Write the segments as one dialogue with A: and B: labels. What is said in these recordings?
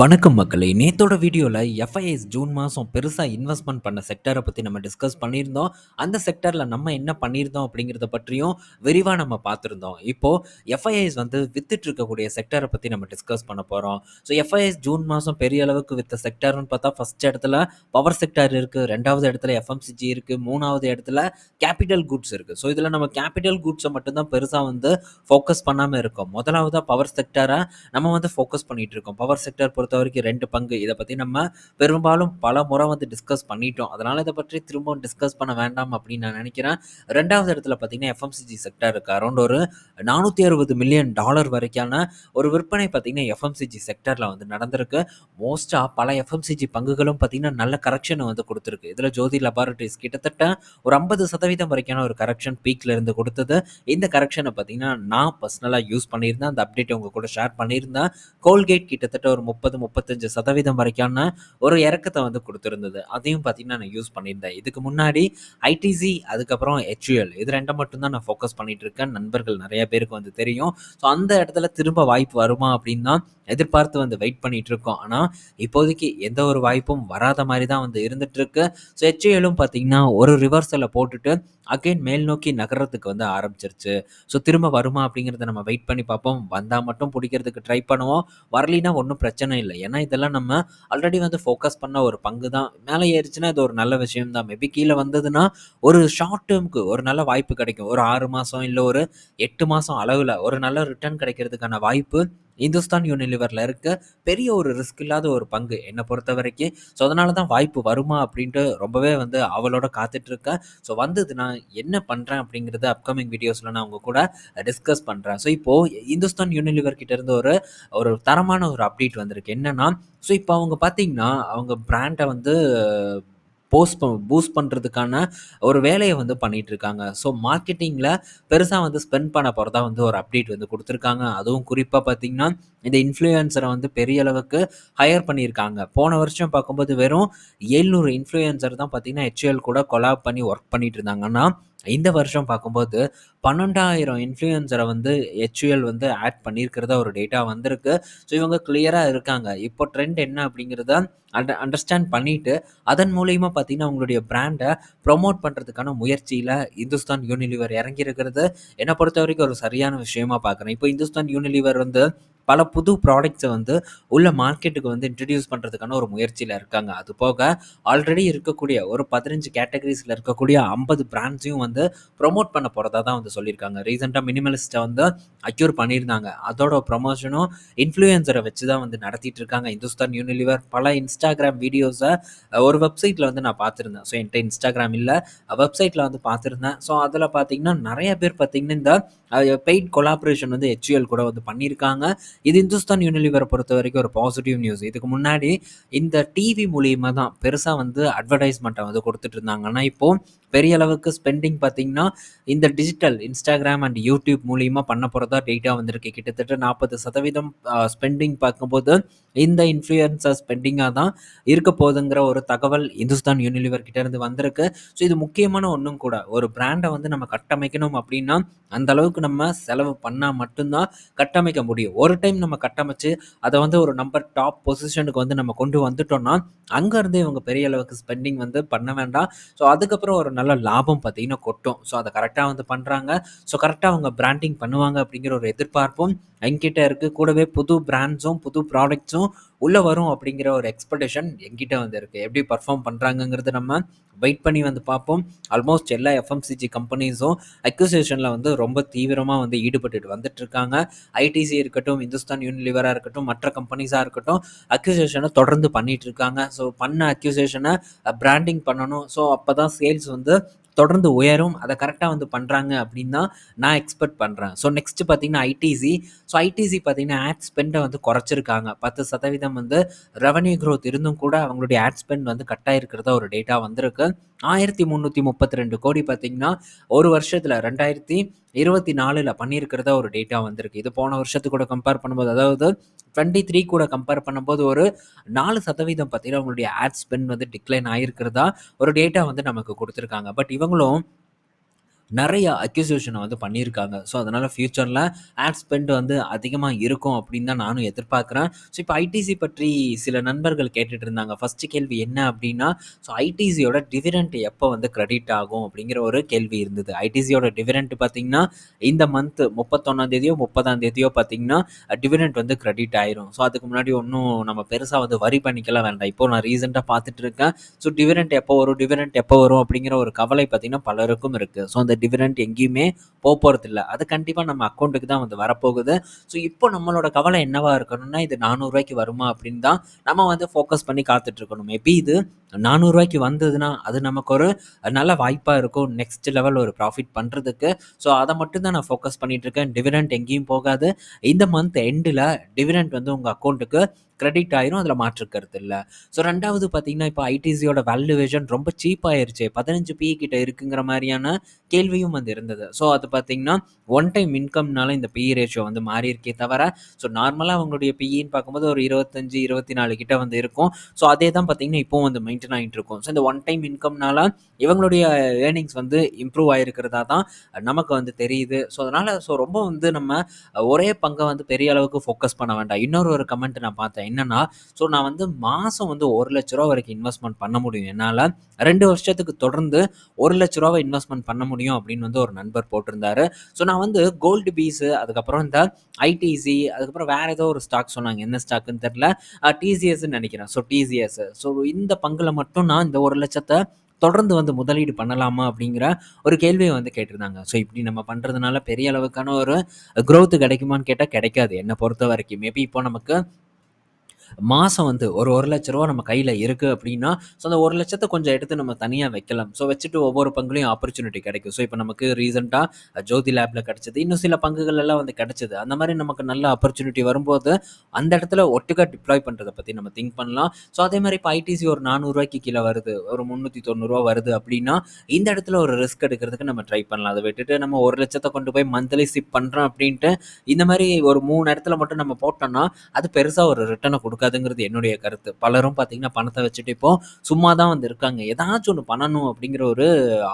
A: வணக்கம் மக்களே! நேத்தோட வீடியோவில் எஃப்ஐஎஸ் ஜூன் மாதம் பெருசாக இன்வெஸ்ட்மெண்ட் பண்ண செக்டார பற்றி நம்ம டிஸ்கஸ் பண்ணியிருந்தோம். அந்த செக்டரில் நம்ம என்ன பண்ணியிருந்தோம் அப்படிங்கிறத பற்றியும் விரிவாக நம்ம பார்த்துருந்தோம் இப்போது எஃப்ஐஎஸ் வந்து வித்துட்டு இருக்கக்கூடிய செக்டரை பற்றி நம்ம டிஸ்கஸ் பண்ண போகிறோம் ஸோ எஃப்ஐஎஸ் ஜூன் மாதம் பெரிய அளவுக்கு வித்த செக்டார்ன்னு பார்த்தா ஃபர்ஸ்ட் இடத்துல பவர் செக்டார் இருக்குது ரெண்டாவது இடத்துல எஃப்எம்சிஜி இருக்கு. மூணாவது இடத்துல கேப்பிட்டல் குட்ஸ் இருக்குது ஸோ இதில் நம்ம கேப்பிட்டல் குட்ஸை மட்டும்தான் பெருசாக வந்து ஃபோக்கஸ் பண்ணாமல் இருக்கோம். முதலாவதாக பவர் செக்டரை நம்ம வந்து ஃபோக்கஸ் பண்ணிகிட்டு இருக்கோம். பவர் செக்டார் பொறுத்த வரைக்கும் ரெண்டு பங்கு. இதை பற்றி நம்ம பெரும்பாலும் பல முறை வந்து டிஸ்கஸ் பண்ணிட்டோம். அதனால இதை பற்றி திரும்பவும் டிஸ்கஸ் பண்ண வேண்டாம் அப்படின்னு நான் நினைக்கிறேன். ரெண்டாவது இடத்துல பார்த்தீங்கன்னா, எஃப்எம்சிஜி செக்டார் இருக்கு. அரௌண்ட் ஒரு $460 மில்லியன் டாலர் வரைக்கான ஒரு விற்பனை பார்த்தீங்கன்னா, எஃப்எம்சிஜி செக்டரில் வந்து நடந்திருக்கு. மோஸ்ட்டாக பல எஃப்எம்சிஜி பங்குகளும் பார்த்தீங்கன்னா, நல்ல கரெக்ஷனை வந்து கொடுத்துருக்கு இதில் ஜோதி லேபாரட்டரீஸ் கிட்டத்தட்ட ஒரு 50% வரைக்கான ஒரு கரெக்ஷன் பீக்ல இருந்து கொடுத்தது இந்த கரெக்ஷனை பார்த்தீங்கன்னா, நான் பர்சனலாக யூஸ் பண்ணியிருந்தேன். அந்த அப்டேட் உங்கள் கூட ஷேர் பண்ணியிருந்தேன். கோல்கேட் கிட்டத்தட்ட ஒரு முப்பது 30, 35% வரைக்கான ஒரு இறக்கத்தை வந்து கொடுத்துருந்தது அதையும் பார்த்தீங்கன்னா, நான் யூஸ் பண்ணியிருந்தேன். இதுக்கு முன்னாடி ஐடிசி அதுக்கப்புறம் ஹெச்யூஎல் இது ரெண்டை மட்டும்தான் நான் ஃபோக்கஸ் பண்ணிட்டு இருக்கேன். நண்பர்கள் நிறைய பேருக்கு வந்து தெரியும். ஸோ அந்த இடத்துல திரும்ப வாய்ப்பு வருமா அப்படின்னு தான் எதிர்பார்த்து வந்து வெயிட் பண்ணிட்டு இருக்கோம். ஆனால் இப்போதைக்கு எந்த ஒரு வாய்ப்பும் வராத மாதிரி தான் வந்து இருந்துட்டு இருக்கு. ஸோ ஹெச்ஏலும் பார்த்தீங்கன்னா, ஒரு ரிவர்சலை போட்டுட்டு அகைன் மேல் நோக்கி நகர்றதுக்கு வந்து ஆரம்பிச்சிருச்சு. ஸோ திரும்ப வருமா அப்படிங்கிறத நம்ம வெயிட் பண்ணி பார்ப்போம். வந்தால் மட்டும் பிடிக்கிறதுக்கு ட்ரை பண்ணுவோம். வரலினா ஒன்றும் பிரச்சனை இல்லை ஏன்னா, இதெல்லாம் நம்ம ஆல்ரெடி வந்து ஃபோக்கஸ் பண்ண ஒரு பங்கு தான். மேலே ஏறிச்சுன்னா இது ஒரு நல்ல விஷயம் தான். மேபி கீழே வந்ததுன்னா, ஒரு ஷார்ட் டேர்முக்கு ஒரு நல்ல வாய்ப்பு கிடைக்கும். ஒரு ஆறு மாதம் இல்லை ஒரு எட்டு மாதம் அளவில் ஒரு நல்ல ரிட்டர்ன் கிடைக்கிறதுக்கான வாய்ப்பு இந்துஸ்தான் யூனிலிவரில் இருக்க பெரிய ஒரு ரிஸ்க் இல்லாத ஒரு பங்கு என்னை பொறுத்த வரைக்கும் ஸோ அதனால தான் வாய்ப்பு வருமா அப்படின்ட்டு ரொம்பவே வந்து அவளோட காத்துட்டு இருக்கேன். ஸோ நான் என்ன பண்ணுறேன் அப்படிங்கிறத அப்கமிங் வீடியோஸில் நான் அவங்க கூட டிஸ்கஸ் பண்ணுறேன் ஸோ இப்போது இந்துஸ்தான் யூனிலிவர் கிட்டேருந்து ஒரு ஒரு தரமான ஒரு அப்டேட் வந்திருக்கு. என்னென்னா ஸோ இப்போ அவங்க பார்த்தீங்கன்னா, அவங்க பிராண்டை வந்து போஸ்ட் பூஸ்ட் பண்ணுறதுக்கான ஒரு வேலையை வந்து பண்ணிகிட்டு இருக்காங்க. ஸோ மார்க்கெட்டிங்கில் பெருசாக வந்து ஸ்பெண்ட் பண்ண போகிறதா வந்து ஒரு அப்டேட் வந்து கொடுத்துருக்காங்க அதுவும் குறிப்பாக பார்த்தீங்கன்னா, இந்த இன்ஃப்ளூயன்சரை வந்து பெரிய அளவுக்கு ஹையர் பண்ணியிருக்காங்க. போன வருஷம் பார்க்கும்போது வெறும் 700 இன்ஃப்ளூயன்சர் தான் பார்த்தீங்கன்னா, ஹெச்எல் கூட கொலாப் பண்ணி ஒர்க் பண்ணிட்டு இருந்தாங்கன்னா இந்த வருஷம் பார்க்கும்போது பன்னெண்டாயிரம் இன்ஃப்ளூயன்சரை வந்து ஹெச்யூஎல் வந்து ஆட் பண்ணியிருக்கிறத ஒரு டேட்டா வந்திருக்கு. ஸோ இவங்க கிளியராக இருக்காங்க. இப்போ ட்ரெண்ட் என்ன அப்படிங்கிறத அண்ட அண்டர்ஸ்டாண்ட் பண்ணிட்டு, அதன் மூலயமா பார்த்தீங்கன்னா, உங்களுடைய ப்ராண்டை ப்ரமோட் பண்ணுறதுக்கான முயற்சியில் இந்துஸ்தான் யூனிலிவர் இறங்கியிருக்கிறது பொறுத்த வரைக்கும் ஒரு சரியான விஷயமா பார்க்குறேன். இப்போ இந்துஸ்தான் யூனிலிவர் வந்து பல புது ப்ராடக்ட்ஸை வந்து உள்ள மார்க்கெட்டுக்கு வந்து இன்ட்ரடியூஸ் பண்ணுறதுக்கான ஒரு முயற்சியில் இருக்காங்க. அது போக ஆல்ரெடி இருக்கக்கூடிய ஒரு பதினஞ்சு கேட்டகரிஸில் இருக்கக்கூடிய 50 பிராண்ட்ஸையும் வந்து ப்ரொமோட் பண்ண போகிறதா தான் வந்து சொல்லியிருக்காங்க. ரீசெண்டாக மினிமலிஸ்ட்டை வந்து அக்யூர் பண்ணியிருந்தாங்க. அதோட ப்ரொமோஷனும் இன்ஃப்ளூயன்சரை வச்சு தான் வந்து நடத்திட்டு இருக்காங்க. இந்துஸ்தான் யூனிலிவர் பல இன்ஸ்டாகிராம் வீடியோஸை ஒரு வெப்சைட்டில் வந்து நான் பார்த்துருந்தேன் ஸோ என்கிட்ட இன்ஸ்டாகிராம் இல்லை வெப்சைட்டில் வந்து பார்த்துருந்தேன் ஸோ அதில் பார்த்தீங்கன்னா, நிறைய பேர் பார்த்தீங்கன்னா, இந்த அது பெய்ட் கொலாபரேஷன் வந்து ஹெச்யூஎல் கூட வந்து பண்ணியிருக்காங்க. இது இந்துஸ்தான் யூனெலிவரை பொறுத்த வரைக்கும் ஒரு பாசிட்டிவ் நியூஸ். இதுக்கு முன்னாடி இந்த டிவி மூலியமாக தான் பெருசா வந்து அட்வர்டைஸ்மெண்ட்டை வந்து கொடுத்துட்டு இருந்தாங்க. ஆனா, இப்போ பெரிய அளவுக்கு ஸ்பெண்டிங் பார்த்தீங்கன்னா, இந்த டிஜிட்டல் இன்ஸ்டாகிராம் அண்ட் யூடியூப் மூலியமாக பண்ண போகிறதா டேட்டா வந்திருக்கு. கிட்டத்தட்ட நாற்பது சதவீதம் ஸ்பெண்டிங் பார்க்கும்போது இந்த இன்ஃப்ளூயன்சர் ஸ்பெண்டிங்காக தான் இருக்க போகுதுங்கிற ஒரு தகவல் இந்துஸ்தான் யூனிலிவர் கிட்டேருந்து வந்திருக்கு. ஸோ இது முக்கியமான ஒன்றும் கூட. ஒரு பிராண்டை வந்து நம்ம கட்டமைக்கணும் அப்படின்னா, அந்த அளவுக்கு நம்ம செலவு பண்ணால் மட்டும்தான் கட்டமைக்க முடியும். ஒரு டைம் நம்ம கட்டமைச்சு, அதை வந்து ஒரு நம்பர் டாப் பொசிஷனுக்கு வந்து நம்ம கொண்டு வந்துட்டோம்னா, அங்கேருந்து இவங்க பெரிய அளவுக்கு ஸ்பெண்டிங் வந்து பண்ண வேண்டாம். ஸோ அதுக்கப்புறம் ஒரு நல்ல லாபம் பார்த்தீங்கன்னா கொட்டும். ஸோ அத கரெக்டாக வந்து பண்றாங்க. ஸோ கரெக்டாக அவங்க பிராண்டிங் பண்ணுவாங்க அப்படிங்கிற ஒரு எதிர்பார்ப்பும் என்கிட்ட இருக்குது கூடவே புது பிராண்ட்ஸும், புது ப்ராடக்ட்ஸும் உள்ளே வரும் அப்படிங்கிற ஒரு எக்ஸ்பெக்டேஷன் என்கிட்ட வந்து இருக்குது எப்படி பர்ஃபார்ம் பண்ணுறாங்கங்கிறது நம்ம வெயிட் பண்ணி வந்து பார்ப்போம். ஆல்மோஸ்ட் எல்லா எஃப்எம்சிஜி கம்பெனிஸும் அக்யூசியேஷனில் வந்து ரொம்ப தீவிரமாக வந்து ஈடுபட்டுட்டு வந்துட்டு இருக்காங்க. ஐடிசி இருக்கட்டும், இந்துஸ்தான் யூனிலிவராக இருக்கட்டும், மற்ற கம்பெனிஸாக இருக்கட்டும், அக்யூசியேஷனை தொடர்ந்து பண்ணிகிட்டு இருக்காங்க. ஸோ பண்ண அக்யூசியேஷனை பிராண்டிங் பண்ணணும். ஸோ அப்போ தான் சேல்ஸ் வந்து தொடர்ந்து உயரும். அதை கரெக்டாக வந்து பண்ணுறாங்க அப்படின்னு தான் நான் எக்ஸ்பெக்ட் பண்ணுறேன் ஸோ நெக்ஸ்ட் பார்த்தீங்கன்னா, ஐடிசி. ஸோ ஐடிசி பார்த்தீங்கன்னா, ஆட் ஸ்பெண்டை வந்து குறைச்சிருக்காங்க. 10% வந்து ரெவன்யூ க்ரோத் இருந்தும் கூட அவங்களுடைய ஆட் ஸ்பெண்ட் வந்து கட் இருக்கிறதா ஒரு டேட்டா வந்திருக்கு. 1332 கோடி பார்த்தீங்கன்னா, ஒரு வருஷத்தில் ரெண்டாயிரத்தி இருபத்தி நாலில் பண்ணியிருக்கிறதா ஒரு டேட்டா வந்திருக்கு. இது போன வருஷத்து கூட கம்பேர் பண்ணும்போது அதாவது 23 கூட கம்பேர் பண்ணும்போது ஒரு நாலு சதவீதம் பார்த்தீங்கன்னா, அவங்களுடைய ஆட் ஸ்பெண்ட் வந்து டிக்ளைன் ஆகிருக்கிறதா ஒரு டேட்டா வந்து நமக்கு கொடுத்துருக்காங்க பட் কতগুলো நிறைய அக்யூசியேஷன வந்து பண்ணியிருக்காங்க. ஸோ, அதனால் ஃப்யூச்சரில் ஆட் ஸ்பெண்ட் வந்து அதிகமாக இருக்கும் அப்படின்னு தான் நானும் எதிர்பார்க்குறேன். ஸோ, இப்போ ஐடிசி பற்றி சில நண்பர்கள் கேட்டுட்டு இருந்தாங்க. ஃபர்ஸ்ட்டு கேள்வி என்ன அப்படின்னா, ஸோ ஐடிசியோட டிவிடெண்ட் எப்போ வந்து கிரெடிட் ஆகும் அப்படிங்கிற ஒரு கேள்வி இருந்தது. ஐடிசியோட டிவிடெண்ட் பார்த்தீங்கன்னா, இந்த மந்த் 31ஆம் தேதியோ, 30ஆம் தேதியோ பார்த்தீங்கன்னா, டிவிடெண்ட் வந்து கிரெடிட் ஆயிரும். ஸோ, அதுக்கு முன்னாடி ஒன்றும் நம்ம பெருசாக வந்து வரி பண்ணிக்கலாம் வேண்டாம். இப்போ நான் ரீசெண்டாக பார்த்துட்டு இருக்கேன். ஸோ, டிவிடெண்ட் எப்போ வரும் டிவிடெண்ட் எப்போ வரும் அப்படிங்கிற ஒரு கவலை பார்த்தீங்கன்னா, பலருக்கும் இருக்குது ஸோ, அந்த டிவிடெண்ட் எங்கேயுமே போப்போறதில்ல. அது கண்டிப்பாக நம்ம அக்கௌண்ட்டுக்கு தான் வந்து வரப்போகுது. ஸோ, இப்போ நம்மளோட கவலை என்னவாக இருக்கணும்னா, இது நானூறுரூவாய்க்கு வருமா அப்படின்னு தான் நம்ம வந்து ஃபோக்கஸ் பண்ணி காத்துட்டு இருக்கணும். மேபி இது நானூறுரூவாய்க்கு வந்ததுன்னா, அது நமக்கு ஒரு நல்ல வாய்ப்பாக இருக்கும். நெக்ஸ்ட் லெவல் ஒரு ப்ராஃபிட் பண்ணுறதுக்கு ஸோ, அதை மட்டும் தான் நான் ஃபோக்கஸ் பண்ணிகிட்ருக்கேன் இருக்கேன். டிவிடெண்ட் எங்கேயும் போகாது. இந்த மந்த் எண்டில் டிவிடெண்ட் வந்து உங்கள் அக்கௌண்ட்டுக்கு கிரெடிட் ஆயிரும். அதில் மாற்றுக்கிறது இல்லை ஸோ, ரெண்டாவது பார்த்தீங்கன்னா, இப்போ ஐடிசியோட வேல்யூவேஷன் ரொம்ப சீப் ஆயிருச்சே. 15 பிஇ கிட்ட இருக்குங்கிற மாதிரியான கேள்வியும் வந்து இருந்தது. ஸோ, அது பார்த்தீங்கன்னா, ஒன் டைம் இன்கம்னால இந்த பிஇ ரேஷியோ வந்து மாறியிருக்கே தவிர, ஸோ நார்மலாக அவங்களுடைய பிஇன்னு பார்க்கும்போது ஒரு 25, 24 கிட்ட வந்து இருக்கும். ஸோ, அதே தான் பார்த்தீங்கன்னா, இப்போ வந்து மெயின்டைன் ஆகிட்டு இருக்கும். ஸோ, இந்த ஒன் டைம் இன்கம்னால இவங்களுடைய ஏர்னிங்ஸ் வந்து இம்ப்ரூவ் ஆகிருக்கிறதா தான் நமக்கு வந்து தெரியுது. ஸோ, அதனால் ஸோ ரொம்ப வந்து நம்ம ஒரே பங்கை வந்து பெரிய அளவுக்கு ஃபோக்கஸ் பண்ண வேண்டாம். இன்னொரு ஒரு கமெண்ட் நான் பார்த்தேன். என்னன்னா, ஸோ நான் வந்து மாதம் வந்து ஒரு லட்ச ரூபா வரைக்கும் இன்வெஸ்ட்மெண்ட் பண்ண முடியும் என்னால் ரெண்டு வருஷத்துக்கு தொடர்ந்து ஒரு லட்ச ரூபாவை இன்வெஸ்ட்மெண்ட் பண்ண முடியும் அப்படின்னு வந்து ஒரு நண்பர் போட்டிருந்தாரு. ஸோ, நான் வந்து கோல்டு பீஸு அதுக்கப்புறம் இந்த ஐடிசி அதுக்கப்புறம் வேற ஏதோ ஒரு ஸ்டாக் சொன்னாங்க. என்ன ஸ்டாக்குன்னு தெரில டிசிஎஸ்ன்னு நினைக்கிறேன் ஸோ, டிசிஎஸ். ஸோ, இந்த பங்கில் மட்டும் நான் இந்த ஒரு லட்சத்தை தொடர்ந்து வந்து முதலீடு பண்ணலாமா? அப்படிங்கிற ஒரு கேள்வியை வந்து கேட்டிருந்தாங்க. ஸோ, இப்படி நம்ம பண்ணுறதுனால பெரிய அளவுக்கான ஒரு க்ரோத்து கிடைக்குமான்னு கேட்டால் கிடைக்காது. என்னை பொறுத்த வரைக்கும் மேபி இப்போ நமக்கு மாதம் வந்து ஒரு ஒரு லட்ச ரூபா நம்ம கையில் இருக்குது அப்படின்னா, ஸோ அந்த ஒரு லட்சத்தை கொஞ்சம் எடுத்து நம்ம தனியாக வைக்கலாம். ஸோ வச்சுட்டு ஒவ்வொரு பங்குலையும் ஆப்பர்ச்சுனிட்டி கிடைக்கும். ஸோ இப்போ நமக்கு ரீசெண்டாக ஜோதி லேப்பில் கிடச்சிது இன்னும் சில பங்குகள் எல்லாம் வந்து கிடச்சிது அந்த மாதிரி நமக்கு நல்ல ஆப்பர்ச்சுனிட்டி வரும்போது, அந்த இடத்துல ஒட்டுக்கா டிப்ளாய் பண்ணுறதை பற்றி நம்ம திங்க் பண்ணலாம். ஸோ அதே மாதிரி இப்போ ஐடிசி ஒரு நானூறுரூவாய்க்கு கீழே வருது. ஒரு முந்நூற்றி தொண்ணூறுரூவா வருது அப்படின்னா, இந்த இடத்துல ஒரு ரிஸ்க் எடுக்கிறதுக்கு நம்ம ட்ரை பண்ணலாம். அதை விட்டுட்டு நம்ம ஒரு லட்சத்தை கொண்டு போய் மந்த்லி சிப் பண்ணுறோம் அப்படின்ட்டு, இந்த மாதிரி ஒரு மூணு இடத்துல மட்டும் நம்ம போட்டோம்னா, அது பெருசாக ஒரு ரிட்டனை கொடுக்கும் கொடுக்காதுங்கிறது என்னுடைய கருத்து. பலரும் பார்த்தீங்கன்னா, பணத்தை வச்சுட்டு இப்போ சும்மா தான் வந்து இருக்காங்க. ஏதாச்சும் ஒன்று பண்ணணும் அப்படிங்கிற ஒரு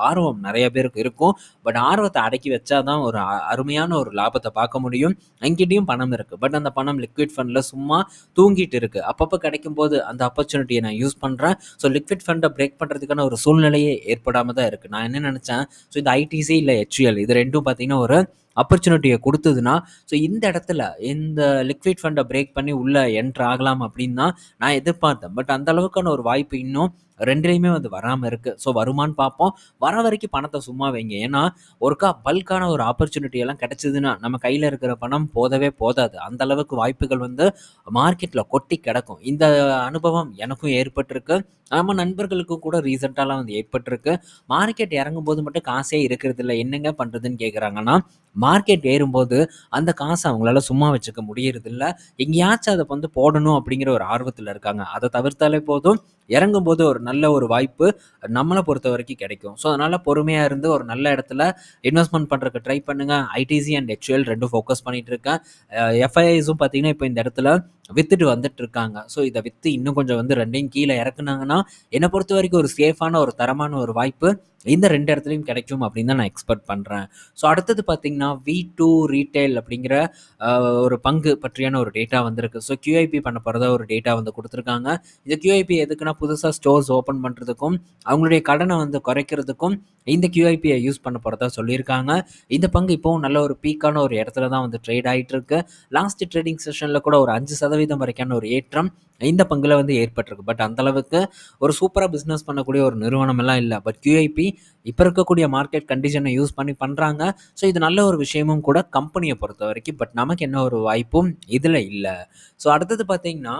A: ஆர்வம் நிறைய பேருக்கு இருக்கும். பட் ஆர்வத்தை அடக்கி வச்சா தான் ஒரு அருமையான ஒரு லாபத்தை பார்க்க முடியும். என்கிட்டயும் பணம் இருக்குது பட் அந்த பணம் லிக்விட் ஃபண்டில் சும்மா தூங்கிட்டு இருக்குது அப்பப்போ கிடைக்கும் போது அந்த ஆப்பர்ச்சுனிட்டியை நான் யூஸ் பண்ணுறேன் ஸோ லிக்விட் ஃபண்டை பிரேக் பண்ணுறதுக்கான ஒரு சூழ்நிலையே ஏற்படாமல் தான் இருக்குது நான் என்ன நினச்சேன் ஸோ இந்த ஐடிசி இல்லை ஹெச்யூஎல் இது ரெண்டும் பார்த்தீங்கன்னா, ஒரு ஆப்பர்ச்சுனிட்டியை கொடுத்ததுன்னா ஸோ இந்த இடத்துல இந்த லிக்விட் ஃபண்டை பிரேக் பண்ணி உள்ளே என்ட்ரு ஆகலாம் அப்படின்னு தான் நான் எதிர்பார்த்தேன். பட் அந்த அளவுக்கான ஒரு வாய்ப்பு இன்னும் ரெண்டுலேயுமே வந்து வராமல் இருக்குது ஸோ வருமான்னு பார்ப்போம். வர வரைக்கும் பணத்தை சும்மா வைங்க. ஏன்னா, ஒருக்கா பல்க்கான ஒரு ஆப்பர்ச்சுனிட்டி எல்லாம் கிடச்சிதுன்னா நம்ம கையில் இருக்கிற பணம் போதவே போதாது. அந்த அளவுக்கு வாய்ப்புகள் வந்து மார்க்கெட்டில் கொட்டி கிடக்கும். இந்த அனுபவம் எனக்கும் ஏற்பட்டிருக்கு. நம்ம நண்பர்களுக்கும் கூட ரீசெண்டாலாம் வந்து ஏற்பட்டிருக்கு. மார்க்கெட் இறங்கும்போது மட்டும் காசே இருக்கிறதில்ல. என்னங்க பண்ணுறதுன்னு கேட்குறாங்கன்னா, மார்க்கெட் ஏறும்போது அந்த காசை அவங்களால சும்மா வச்சுக்க முடியறதில்ல. எங்கேயாச்சும் அதை வந்து போடணும் அப்படிங்கிற ஒரு ஆர்வத்தில் இருக்காங்க. அதை தவிர்த்தாலே போதும். இறங்கும்போது ஒரு நல்ல ஒரு வாய்ப்பு நம்மளை பொறுத்த வரைக்கும் கிடைக்கும். ஸோ அதனால பொறுமையாக இருந்து ஒரு நல்ல இடத்துல இன்வெஸ்ட்மெண்ட் பண்ணுறதுக்கு ட்ரை பண்ணுங்கள் ஐடிசி அண்ட் ஹெச்எல் ரெண்டும் ஃபோக்கஸ் பண்ணிகிட்டு இருக்கேன். எஃப்ஐஐஸும் பார்த்தீங்கன்னா, இப்போ இந்த இடத்துல வித்துட்டு வந்துட்டு இருக்காங்க. ஸோ இதை வித்து இன்னும் கொஞ்சம் வந்து ரெண்டையும் கீழே இறக்குனாங்கன்னா, என்னை பொறுத்த வரைக்கும் ஒரு சேஃபான ஒரு தரமான ஒரு வாய்ப்பு இந்த ரெண்டு இடத்துலையும் கிடைக்கும் அப்படின்னு தான் நான் எக்ஸ்பெக்ட் பண்ணுறேன் ஸோ அடுத்தது பார்த்தீங்கன்னா, வி2 ரீட்டெயில் அப்படிங்கிற ஒரு பங்கு பற்றியான ஒரு டேட்டா வந்திருக்கு. ஸோ கியூஐபி பண்ண போகிறதா ஒரு டேட்டா வந்து கொடுத்துருக்காங்க இந்த கியூஐபி எதுக்குன்னா, புதுசாக ஸ்டோர்ஸ் ஓப்பன் பண்ணுறதுக்கும் அவங்களுடைய கடனை வந்து குறைக்கிறதுக்கும் இந்த கியூஐபியை யூஸ் பண்ண போகிறதா சொல்லியிருக்காங்க. இந்த பங்கு இப்போவும் நல்ல ஒரு பீக்கான ஒரு இடத்துல தான் வந்து ட்ரேட் ஆகிட்டு இருக்கு. லாஸ்ட் ட்ரேடிங் செஷனில் கூட ஒரு சதவீதம் வரைக்கான ஒரு ஏற்றம் இந்த பங்குல வந்து ஏற்பட்டிருக்கு. பட் அந்த அளவுக்கு ஒரு சூப்பராக பிஸ்னஸ் பண்ணக்கூடிய ஒரு நிறுவனம் எல்லாம் இல்லை பட் கியூஐபி இப்போ இருக்கக்கூடிய மார்க்கெட் கண்டிஷனை யூஸ் பண்ணி பண்ணுறாங்க ஸோ இது நல்ல ஒரு விஷயமும் கூட கம்பெனியை பொறுத்த வரைக்கும் பட் நமக்கு என்ன ஒரு வாய்ப்பும் இதில் இல்லை. ஸோ அடுத்தது பார்த்தீங்கன்னா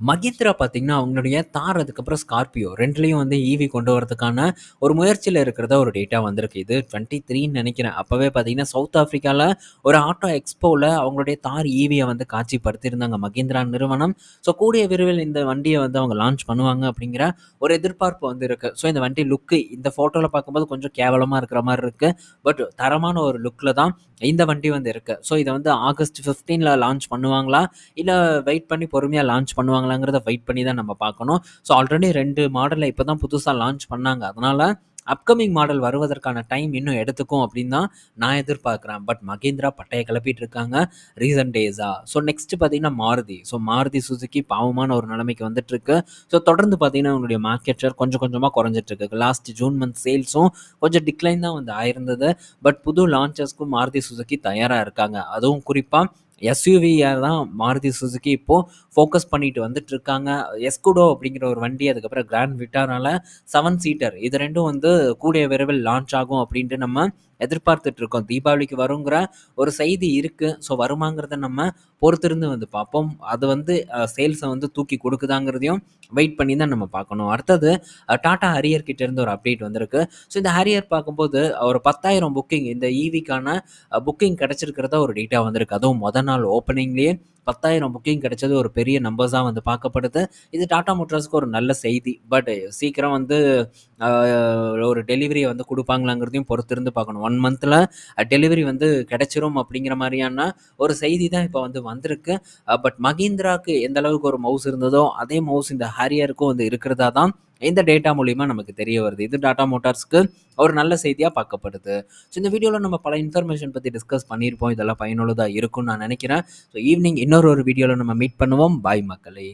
A: மஹிந்திரா பார்த்தீங்கன்னா, அவங்களுடைய தார் அதுக்கப்புறம் ஸ்கார்பியோ ரெண்டுலேயும் வந்து ஈவி கொண்டு வரதுக்கான ஒரு முயற்சியில் இருக்கிறதா ஒரு டேட்டா வந்திருக்கு. இது 23ன்னு நெனைக்கிறேன். அப்பவே பார்த்தீங்கன்னா, சவுத் ஆஃப்ரிக்காவில் ஒரு ஆட்டோ எக்ஸ்போவில் அவங்களுடைய தார் ஈவியை வந்து காட்சிப்படுத்தியிருந்தாங்க மஹிந்திரா நிறுவனம். ஸோ கூடிய விரைவில் இந்த வண்டியை வந்து அவங்க லான்ச் பண்ணுவாங்க அப்படிங்கிற ஒரு எதிர்பார்ப்பு வந்து இருக்குது ஸோ இந்த வண்டி லுக்கு இந்த ஃபோட்டோவில் பார்க்கும்போது கொஞ்சம் கேவலமாக இருக்கிற மாதிரி இருக்குது பட் தரமான ஒரு லுக்கில் தான் இந்த வண்டி வந்து இருக்குது ஸோ இதை வந்து ஆகஸ்ட் 15ல லான்ச் பண்ணுவாங்களா? இல்லை வெயிட் பண்ணி பொறுமையாக லான்ச் பண்ணுவாங்க பண்ணுவாங்களாங்கிறத வெயிட் பண்ணி தான் நம்ம பார்க்கணும். ஸோ ஆல்ரெடி ரெண்டு மாடலை இப்போ தான் புதுசாக லான்ச் பண்ணாங்க. அதனால் அப்கமிங் மாடல் வருவதற்கான டைம் இன்னும் எடுத்துக்கும் அப்படின்னு தான் நான் எதிர்பார்க்குறேன். பட் மகேந்திரா பட்டையை கிளப்பிட்டு இருக்காங்க. ரீசன்ட் டேஸாக ஸோ நெக்ஸ்ட்டு பார்த்தீங்கன்னா மாருதி. ஸோ மாருதி சுசுக்கி பாவமான ஒரு நிலைமைக்கு வந்துட்டுருக்கு. ஸோ தொடர்ந்து பார்த்தீங்கன்னா அவங்களுடைய மார்க்கெட் ஷேர் கொஞ்சம் கொஞ்சமாக குறைஞ்சிட்ருக்கு லாஸ்ட் ஜூன் மந்த் சேல்ஸும் கொஞ்சம் டிக்ளைன் தான் வந்து ஆயிருந்தது. பட் புது லான்ச்சஸ்க்கும் மாருதி சுசுக்கி தயாராக இருக்காங்க. அதுவும் குறிப்பாக எஸ்யூவியாக தான் மாருதி சுசுக்கி இப்போது ஃபோக்கஸ் பண்ணிட்டு வந்துட்டு இருக்காங்க எஸ்குடோ அப்படிங்கிற ஒரு வண்டி அதுக்கப்புறம் கிராண்ட் விட்டானால செவன் சீட்டர் இது ரெண்டும் வந்து கூடிய விரைவில் லான்ச் ஆகும் அப்படின்ட்டு நம்ம எதிர்பார்த்துட்டு இருக்கோம் தீபாவளிக்கு வருங்கிற ஒரு செய்தி இருக்குது ஸோ வருமாங்கிறத நம்ம பொறுத்திருந்து வந்து பார்ப்போம். அது வந்து சேல்ஸை வந்து தூக்கி கொடுக்குதாங்கிறதையும் வெயிட் பண்ணி தான் நம்ம பார்க்கணும். அடுத்தது டாடா ஹரியர் கிட்ட இருந்து ஒரு அப்டேட் வந்திருக்கு. ஸோ இந்த ஹரியர் பார்க்கும்போது ஒரு பத்தாயிரம் புக்கிங் இந்த ஈவிக்கான புக்கிங் கிடச்சிருக்கிறதா ஒரு டேட்டா வந்திருக்கு. அதுவும் மொதல் நாள் ஓப்பனிங்லேயே பத்தாயிரம் புக்கிங் கிடைச்சது ஒரு பெரிய நம்பர்ஸாக வந்து பார்க்கப்படுது. இது டாடா மோட்டார்ஸ்க்கு ஒரு நல்ல செய்தி. பட் சீக்கிரம் வந்து ஒரு டெலிவரியை வந்து கொடுப்பாங்களாங்கிறதையும் பொறுத்திருந்து பார்க்கணும். ஒன் மந்தில் டெலிவரி வந்து கிடைச்சிரும் அப்படிங்கிற மாதிரியான ஒரு செய்தி தான் இப்போ வந்து வந்திருக்கு. பட் மகீந்திராவுக்கு எந்த அளவுக்கு ஒரு மவுஸ் இருந்ததோ அதே மவுஸ் இந்த ஹாரியருக்கும் வந்து இருக்கிறதா தான் இந்த டேட்டா மூலிமா நமக்கு தெரிய வருது. இது டாட்டா மோட்டார்ஸ்க்கு ஒரு நல்ல செய்தியாக பார்க்கப்படுது. ஸோ இந்த வீடியோவில் நம்ம பல இன்ஃபர்மேஷன் பற்றி டிஸ்கஸ் பண்ணியிருப்போம். இதெல்லாம் பயனுள்ளதாக இருக்கும்னு நான் நினைக்கிறேன். ஸோ ஈவினிங் இன்னொரு ஒரு வீடியோவில் நம்ம மீட் பண்ணுவோம். பாய் மக்களே.